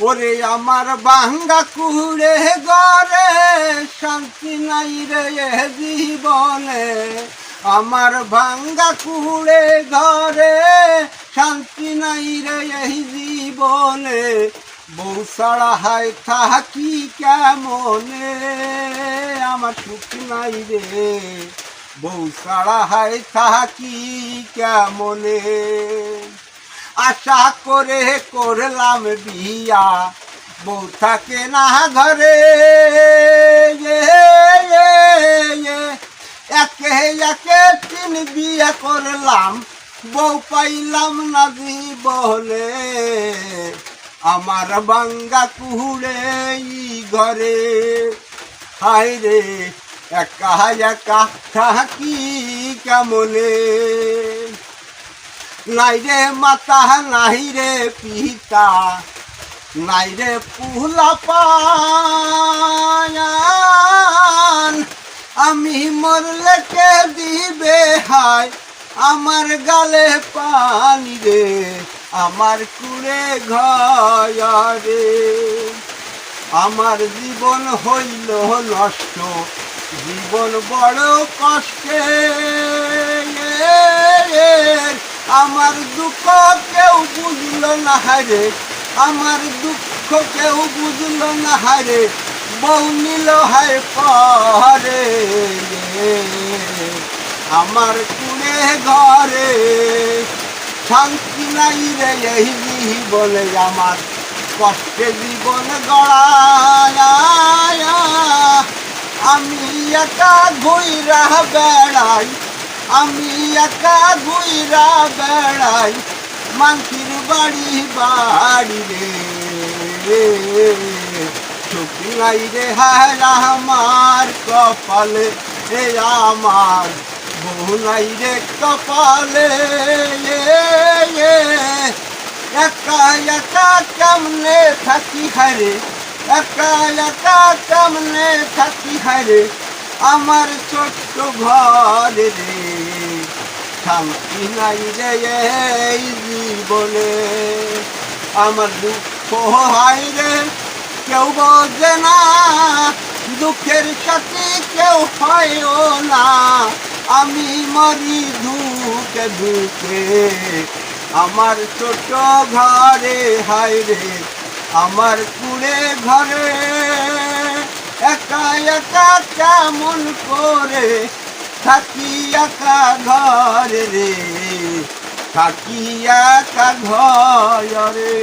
ওরে আমার বাঙ্গা কুড়ে গরে শান্তি নাই রে জীবনে। আমার ভাঙ্গা কুড়ে ঘরে, শান্তি নাই রে এই জীবনে। বউ হায় থাকি কেমনে? আমার সুখ নাই রে। বউ হায় থাকি কেমনে? আশা করে করলাম বিয়া বউ থাকে না ঘরে। একে একে তিন বিয়ে করলাম। বউ পাইলাম না বলে আমার বাঙ্গা কুহুড়ে ঘরে। হায় রে, একা একা থাকি কেমনে? নাই রে মাতা, নাই রে পিতা, নাই রে পুলা পায়ান। আমি মরলে কে দিবে হায়? আমার গালে পানি রে, আমার কুড়ে ঘরে আমার জীবন হইল নষ্ট, জীবন বড় কষ্টে। আমার দুঃখ কেউ বুঝল না হারে আমার দুঃখ কেউ বুঝল না হারে বউ নিল, হায় পরে আমার কুড়ে ঘরে শান্তি নাই রে, এই জীবনে আমার কষ্টে জীবন গড়ায়। আমি একা ঘুইরা বেড়াই আমি একা ঘুইরা বেড়াই, মানসির বাড়ি বাড়ি রে। ছুটি নাই রে হায় আমার কপালে হে আমার বহু নাই রে কপালে। একা একা কেমনে থাকি হারে একা একা কেমনে থাকি হারে আমার ছোট্ট ঘরে রে। শান্তি নাই রে এই জীবনে। আমার দুঃখ হাই রে, কেউ বোঝে না। দুঃখের সাথে কেউ হয়ও না। আমি মরি দুঃখে দুঃখে। আমার ছোট ঘরে হাই রে, আমার কুড়ে ঘরে একা একা কেমন করে থাকি একা ঘরে রে থাকি একা ঘরে।